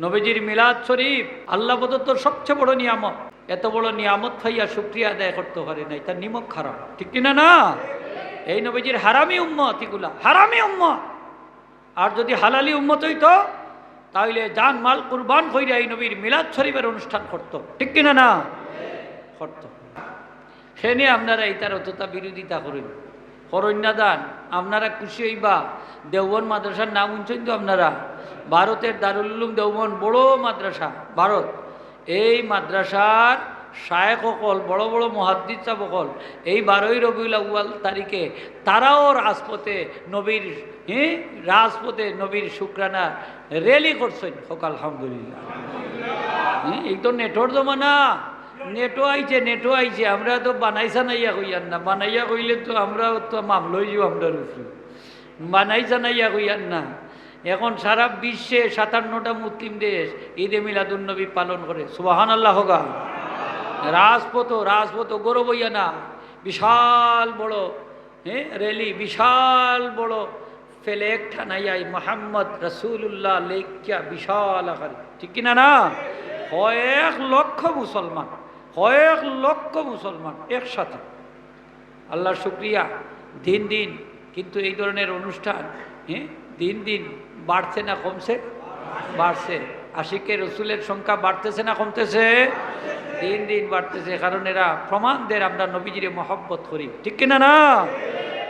নবীজির মিলাদ শরীফ আল্লাহ প্রদত্ত সবচেয়ে বড় নিয়ামত। এত বড় নিয়ামত ফাইয়া শুক্রিয়া আদায় করতে পারে নাই, তার নিমক খারাপ। ঠিক কিনা না? এই নবীজির হারামি উম্মত এগুলা, হারামি উম্মত। আর যদি হালালি উম্মত হইতো তাহলে জান মাল কুরবান কইরা এই নবীর মিলাদ শরীফের অনুষ্ঠান করতো। ঠিক কিনা না? করতো। সে নিয়ে আপনারা এইটার অতটা বিরোধিতা করেন। করন্যা দান আপনারা খুশি হইবা। দেওবন মাদ্রাসার নাম শুনছেন তো আপনারা? ভারতের দারুল উলুম দেওবন বড় মাদ্রাসা, ভারত। এই মাদ্রাসার শায়েক অকল বড় বড় মহাদ্দিদ অকল এই বারোই রবিউল আউ্য়াল তারিখে তারাও রাজপথে নবীর হ্যাঁ রাজপথে নবীর শুক্রানা র্যালি করছেন। সকাল আলহামদুলিল্লাহ। হ্যাঁ এই তো নেটর জমানা। নেটো আইছে নেটো আইছে। আমরা তো বানাইছা নাইয়া কইয়ার না বানাইয়া কইলে তো আমরা তো মামলই যাও আমরা উপরে বানাইছা নাইয়া কইয়ার না এখন সারা বিশ্বে সাতান্নটা মুসলিম দেশ ঈদে মিলাদুন্নবী পালন করে। সুবাহান আল্লাহ হোগা। রাজপথ রাজপথ গৌরব হইয়া না। বিশাল বড় হ্যাঁ রেলি, বিশাল বড় ফেলেক ঠানাইয়াই মোহাম্মদ রসুল্লাহ লেখিয়া বিশাল আকার। ঠিক কিনা না? কয়েক লক্ষ মুসলমান। কয়েক লক্ষ মুসলমান একসাথে। আল্লাহর শুক্রিয়া, দিন দিন। কিন্তু এই ধরনের অনুষ্ঠান হ্যাঁ দিন দিন বাড়ছে না কমছে? বাড়ছে। আশিকের রসুলের সংখ্যা বাড়তেছে না কমতেছে? দিন দিন বাড়তেছে। কারণ এরা প্রমাণ দেয় আমরা নবীজিরে মহব্বত করি। ঠিক কিনা না?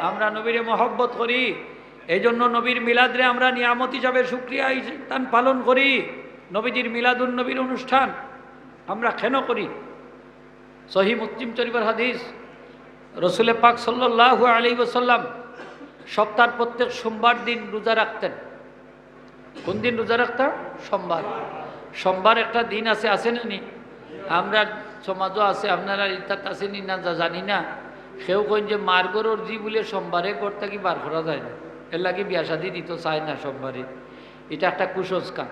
আমরা নবীরে মহব্বত করি। এই জন্য নবীর মিলাদরে আমরা নিয়ামত হিসাবে সুক্রিয়া পালন করি। নবীজির মিলাদুন নবীর অনুষ্ঠান আমরা কেন করি? সহি মুসলিম চরিবার হাদিস। রসুলে পাক সাল্লাহু আলী ওসাল্লাম সপ্তাহের প্রত্যেক সোমবার দিন রোজা রাখতেন। কোন দিন রোজা রাখতাম সোমবার। সোমবার একটা দিন আছে আছে না আমরা সমাজও আছে, আপনারা ইত্যাদ আছে নি না যা জানি না। সেও কইন যে মার্গরর জি বলে সোমবারে করতে কি বার করা যায় না। এর লাগে বিয়া শাদি দিত, চায় না সোমবারে। এটা একটা কুসংস্কার।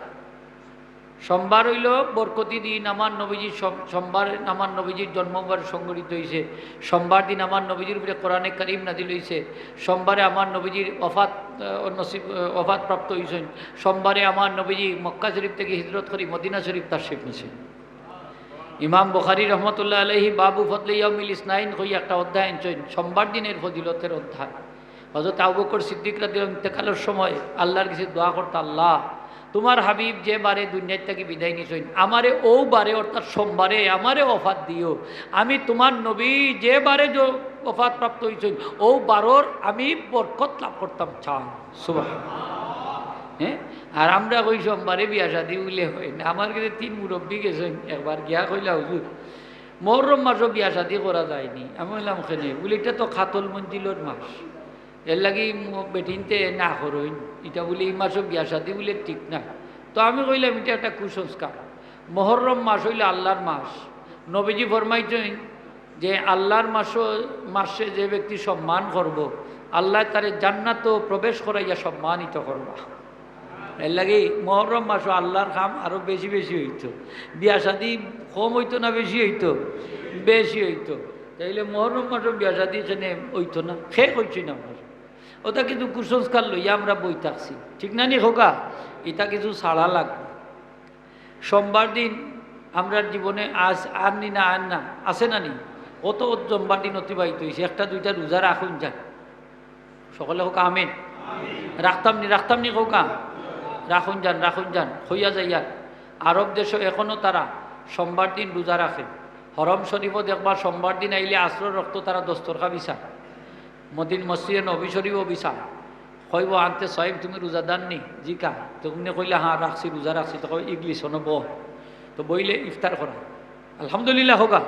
সোমবার হইল বরকতি দিন, আমার নবীজির সোমবার আমার নবীজির জন্মবার সংগঠিত হয়েছে সোমবার দিন আমার নবীজির উপরে কোরআনে করিম নাদিল হয়েছে সোমবারে আমার নবীজির অফাত নসিব অফাত প্রাপ্ত হয়েছেন সোমবারে আমার নবীজি মক্কা শরীফ থেকে হিজরত করি মদিনা শরীফ তার শেখ নিছে ইমাম বখারি রহমতুল্লাহ আলহি বাবু ফদলে ইয়ামিল ইসনাইন কই একটা অধ্যায় আনছেন, সোমবার দিনের ফজিলতের অধ্যায়। হজরত আবু বকর সিদ্দিক রাদিল ইন্তেকালের সময় আল্লাহর কাছে দোয়া করতে আল্লাহ তোমার হাবিব যে বারে দুনিয়ার থেকে বিদায় নিছইন আমারে ও বারে, অর্থাৎ সোমবারে আমারে অফাত দিও। আমি তোমার নবী যে বারে অফাত প্রাপ্ত হয়েছেন ও বারোর আমি বরকত লাভ করতাম, চান। সুবাহ হ্যাঁ? আর আমরা কই সোমবারে বিয়া শাদি উলে হয় না, আমার কাছে তিন মুরব্বী গেছেন, একবার গিয়া কইলা, হুজুর, মহরম মাসও বিয়া শাদি করা যায়নি। আমি বললাম খেনে বলে, এটা তো খাতল মঞ্জিলর মাস। এর লাগি বেটিনতে না করইন এটা বলে এই মাসও বিয়া শাদি বলে ঠিক না তো আমি কইলাম এটা একটা কুসংস্কার মহরম মাস হইলে আল্লাহর মাস নবীজি ফরমাইছেন যে আল্লাহর মাসও মাসে যে ব্যক্তি সম্মান করব আল্লাহ তারে জান্নাত প্রবেশ করাইয়া সম্মানিত করবা এর লাগে মহরম মাসও আল্লাহর কাম আরও বেশি বেশি হইতো। বিয়া শাদি কম হইতো না বেশি হইতো? বেশি হইতো। তাইলে মহরম মাসও বিয়া শাদি এখানে হইতো না? শেষ হইছি না আমার ওটা কিন্তু কুসংস্কার লইয়া আমরা বই থাকছি। ঠিক না নি হোকা এটা কিছু ছাড়া লাগবে। সোমবার দিন আমরা জীবনে আজ আর নি না আর না আছে না নি? কত সোমবার দিন অতিবাহিত হয়েছে একটা দুইটা রোজা রাখুন যান। সকলে হোক আমেন? রাখতাম নি রাখতাম নি হোকা রাখুন যান রাখুন যান হইয়া যাইয়া আরব দেশও এখনও তারা সোমবার দিন রোজা রাখে। হরম শরীফও দেখবার সোমবার দিন আইলে আশ্রয় রক্ত তারা দস্তরখা বিচার। মদিন মসজিদে নবী শরীফও বিচার কইব আনতে সহেব তুমি রোজা দাননি জিকা তুমি কইলে হ্যাঁ রাখছি রোজা রাখছি তো ইংলিশ হন বহ তো বইলে ইফতার করা আলহামদুলিল্লাহ, হোকা।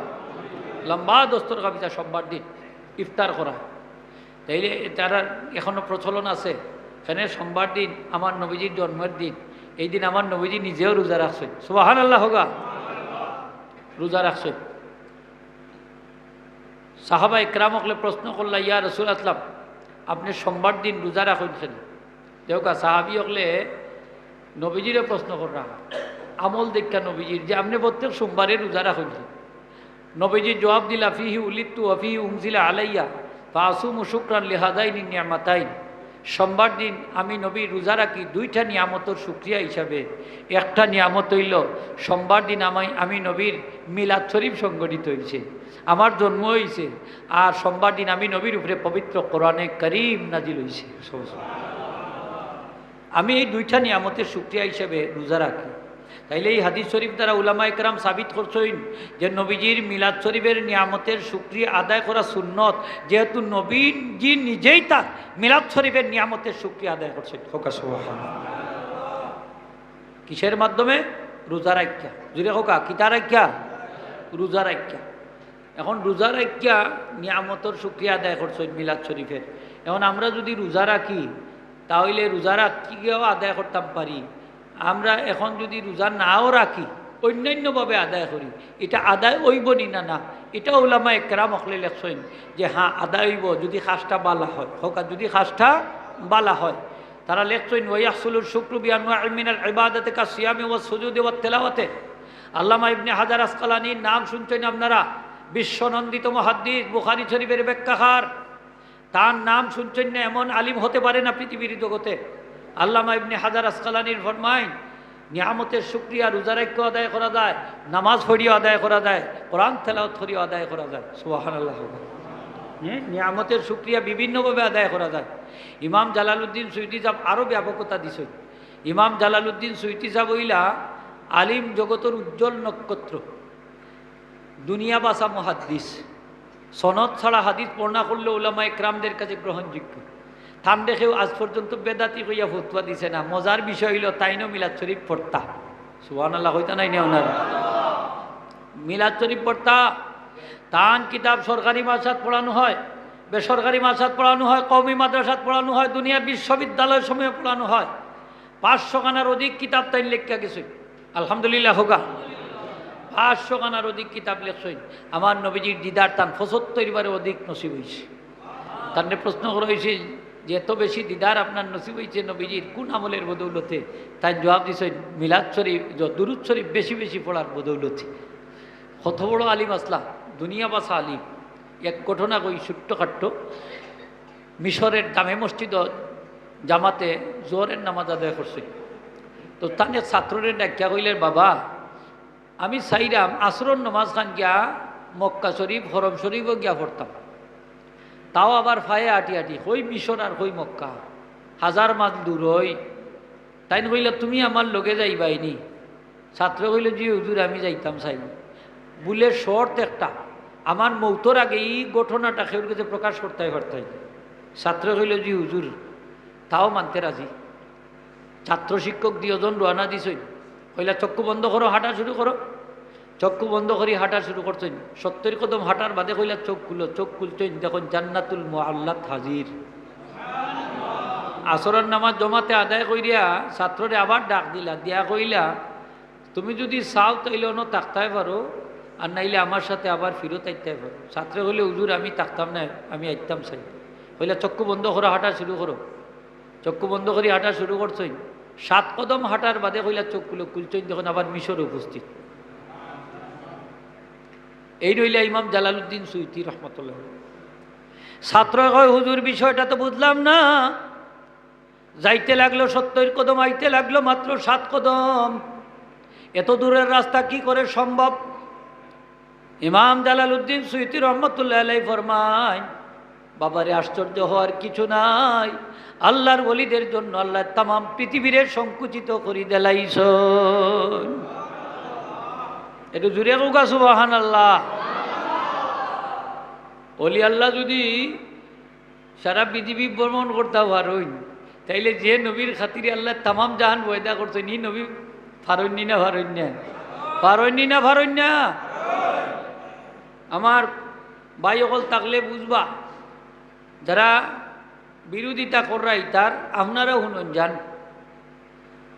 লম্বা দস্তরখা বিচার সোমবার দিন ইফতার করা তাইলে তারা এখনও প্রচলন আছে। এখানে সোমবার দিন আমার নবীজির জন্মের দিন। এই দিন আমার নবীজি নিজেও রোজা রাখছেন সুবাহান আল্লাহ হোগা রোজা রাখছেন সাহাবা ইকরাম হকলে প্রশ্ন করল, ইয়া রসুল আসলাম আপনি সোমবার দিন রোজা রাখছেন? দেওকা সাহাবি হকলে নবীজিরে প্রশ্ন করা আমল দেখা নবীজির, যে আপনি প্রত্যেক সোমবারে রোজা রাখছেন। নবীজি জবাব দিলা, ফিহি উলিত্তু অফিহি উমজিলা আলাইয়া ফাসুম শুক্রান লেহাদাইনি নিয়ামাতাইন। সোমবার দিন আমি নবী রোজা রাখি, দুইটা নিয়ামতর সুক্রিয়া হিসাবে। একটা নিয়ামত হইল, সোমবার দিন আমি আমি নবীর মিলাদ শরীফ সংগঠিত হয়েছে আমার জন্ম হয়েছে আর সোমবার দিন আমি নবীর উপরে পবিত্র কোরআনে করিম নাজিল হয়েছে আমি এই দুইটা নিয়ামতের সুক্রিয়া হিসাবে রোজা রাখি। তাইলে এই হাদিস শরীফ দ্বারা উলামা একরাম সাবিত করছেন যে নবীজির মিলাদ শরীফের নিয়ামতের সুক্রিয়া আদায় করা সুন্নত, যেহেতু নবীজি নিজেই তার মিলাদ শরীফের নিয়ামতের সুক্রিয়া আদায় করছেন। কিসের মাধ্যমে? রোজা রাখ্যা জুড়ে হোকা কিতা রাখ্যা রোজা রাখ্যা এখন রোজা রাখ্যা নিয়ামতর সুক্রিয়া আদায় করছেন মিলাদ শরীফের। এখন আমরা যদি রোজা রাখি, তাহলে রোজা রাখিও আদায় করতাম পারি। আমরা এখন যদি রোজা নাও রাখি, অন্যান্যভাবে আদায় করি, এটা আদায় হইব নি না না? এটা ওলামা একরাম অকলে লেখছেন যে হ্যাঁ আদায় হইব, যদি খাসটা বালা হয়, হোক যদি খাসটা বালা হয়। তারা লেখছেন ওয়াইয়াসুলুর শুক্র বিয়ানুমিনাল ইবাদতে কা সিয়ামে ও সুজুদে ও তেলাওয়াতে। আল্লামা ইবনে হাজার আসকালানির নাম শুনছেন আপনারা? বিশ্বনন্দিত মহাদ্দিস, বুখারি শরীফের ব্যাখ্যাকার। তার নাম শুনছেন না, এমন আলিম হতে পারে না পৃথিবীর জগতে। আল্লামা ইবনে হাজার আসকালানির ফরমাইন, নিয়ামতের শুক্রিয়া রোজারাক্য আদায় করা যায়, নামাজ ফড়িও আদায় করা যায়, কোরআন তেলাওত ফড়িও আদায় করা যায়। সুবাহান আল্লাহ নিয়ামতের শুক্রিয়া বিভিন্নভাবে আদায় করা যায়। ইমাম জালালউদ্দিন সুইটি সাহেব আরও ব্যাপকতা দিছেন ইমাম জালালউদ্দিন সুইটি সাহেব হইলা আলিম জগতের উজ্জ্বল নক্ষত্র। দুনিয়া বাসা মহাদ্দিস। সনদ ছাড়া হাদিস বর্ণনা করলে ওলামা একরামদের কাছে গ্রহণযোগ্য। থান দেখেও আজ পর্যন্ত বেদাতি হইয়া ফতুয়া দিছে না। মজার বিষয় হইল তাইনও মিলাদ শরীফ পড়তা। সুহান আল্লাহ হইতা নাই না ওনারা? মিলাদ শরীফ পড়তা, তান কিতাব সরকারি মাসাত পড়ানো হয়, বেসরকারি মাসাত পড়ানো হয়, কওমি মাদ্রাসাত পড়ানো হয় দুনিয়ার বিশ্ববিদ্যালয় সময়ে পড়ানো হয়। পাঁচশো খানার অধিক কিতাব তাই লেখা গেছে। আলহামদুলিল্লাহ, হোগা। পাঁচশো খানার অধিক কিতাব লেখছেন। আমার নবীজির দিদার তান পঁচাত্তর অধিক নসিব হয়েছে তার প্রশ্ন করা হয়েছে যে এত বেশি দিদার আপনার নসিব হয়েছে নবীজির, কোন আমলের বদৌলতে? তাই জবাব দিছেন মিলাদ শরীফ দুরুদ শরীফ বেশি বেশি পড়ার বদৌলতে। কত বড় আলিম আসলা, দুনিয়া বাসা আলিম। এক ঘটনা কই ছোট্ট খাট্ট মিশরের দামে মসজিদ জামাতে জোরের নামাজ আদায় করছে। তো তানে ছাত্ররে ডাকিয়া কইলেন, বাবা, আমি চাইরাম আসরন নমাজ খান গিয়া মক্কা শরীফ, হরম শরীফও গিয়া পড়তাম। তাও আবার ফায়ে আটি আটি। হই মিশর আর হই মক্কা। হাজার মাইল দূর হই। তাই কইলে, তুমি আমার লগে যাইবাইনি ছাত্র কইল, জি হুজুর, আমি যাইতাম চাই বুলে শর্ত একটা। আমার মৌতর আগে এই ঘটনাটা সেওর কাছে প্রকাশ করতে হয়। ছাত্র কইল, জি হুজুর, তাও মানতে রাজি। ছাত্র শিক্ষক দুজন রোয়ানা দিছই কইলা, চক্ষু বন্ধ করো, হাঁটা শুরু করো। চক্ষু বন্ধ করি হাঁটা শুরু করছেন। সত্তর কদম হাঁটার বাদে কইলা চোখ খুলো, চোখ খুলছেন, দেখুন জান্নাতুল মোয়াল্লাত হাজির। আসরের নামাজ জমাতে আদায় কইরিয়া ছাত্ররে আবার ডাক দিলা, দিয়া কইলা, তুমি যদি চাও তাইলে অন্য তাকতাই পারো, আর নাইলে আমার সাথে আবার ফিরত আইতে পারো। ছাত্র হইলে হুজুর, আমি তাকতাম না, আমি আইতাম চাই। কইলা, চক্ষু বন্ধ করো, হাঁটা শুরু করো। চক্ষু বন্ধ করি, হাঁটা শুরু করছই সাত কদম হাঁটার বাদে কইলা, চোখ খুলে খুলছই যখন আবার মিশরে উপস্থিত। এই রইলা ইমাম জালালউদ্দিন সুইতি, রহমতুল্লাহ ছাত্র কয়, হুজুর, বিষয়টা তো বুঝলাম না। যাইতে লাগল সত্তর কদম, আইতে লাগল মাত্র সাত কদম। এত দূরের রাস্তা কি করে সম্ভব? ইমাম জালালউদ্দিন সুইতি, রহমতুল্লাহ আলাই ফরমায়, বাবারে, আশ্চর্য হওয়ার কিছু নাই। আল্লাহর বলিদের জন্য আল্লাহ তাম, পৃথিবীরে সংকুচিত করি দেলাইছ একটু জুড়ে কৌকা সুবাহান আল্লাহ অলি আল্লাহ যদি সারা পৃথিবী ভ্রমণ করতে পারইন তাইলে যে নবীর খাতিরে আল্লাহ তামাম জাহান বয়দা করছেন, ই নবী ফারণ্যি না ফারণ্যা ফারণ্যি না ফারণ্যা আমার ভাই অকল থাকলে বুঝবা, যারা বিরোধিতা করাই তার আপনারা শুনুন যান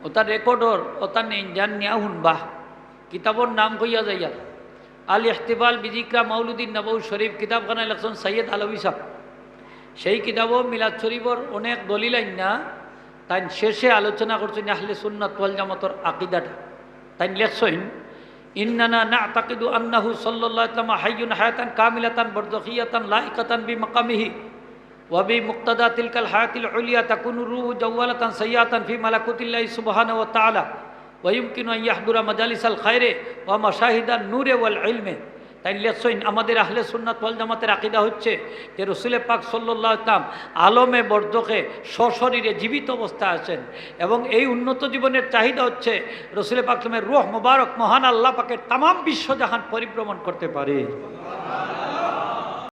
ওটার রেকর্ডর ওটার নেই যান নিয়া শুনবা। কিতাবর নাম কইয়া যাইয়া আল ইহতিবাল বিজিকরা মৌলুদ্দিন নবৌ শরীফ কিতাবখানা লেখছেন সৈয়দ আলবী সাহ সেই কিতাবও মিলাদ শরীফর অনেক দলিল না তাই শেষে আলোচনা করছেন আহলে সুন্নাত ওয়াল জামাতর আকিদাটা। তাই লেখছেন ইন্নানা না তাকিদু আন্নাহু ওয়াসাল্লাম হাইয়ুন হায়াতান কামিলাতান বরদখিয়াতান লাইকাতান বি মাকামিহি ওয়াবি মুক্তাদা তিলকাল হায়াতিল উলিয়া তাকুনু রুহু জাওয়ালাতান সাইয়াতান ফি মালাকুতিল্লাহি সুবহানাহু ওয়া তাআলা। ওয়া ইয়ুমকিনু আন ইয়াহদুরা মাজালিসাল খায়রে ওয়া মাশাহিদান নূরে ওয়াল ইলমে তাই লেসইন আমাদের আহলে সুন্নাত ওয়াল জামাতের আকিদা হচ্ছে যে রসুলে পাক সাল্লাল্লাহু তাম আলমে বর্দকে সশরীরে জীবিত অবস্থায় আছেন এবং এই উন্নত জীবনের চাহিদা হচ্ছে রসুলে পাক সাল্লামের রুহ মোবারক মহান আল্লাহ পাকের তামাম বিশ্বজাহান পরিভ্রমণ করতে পারে।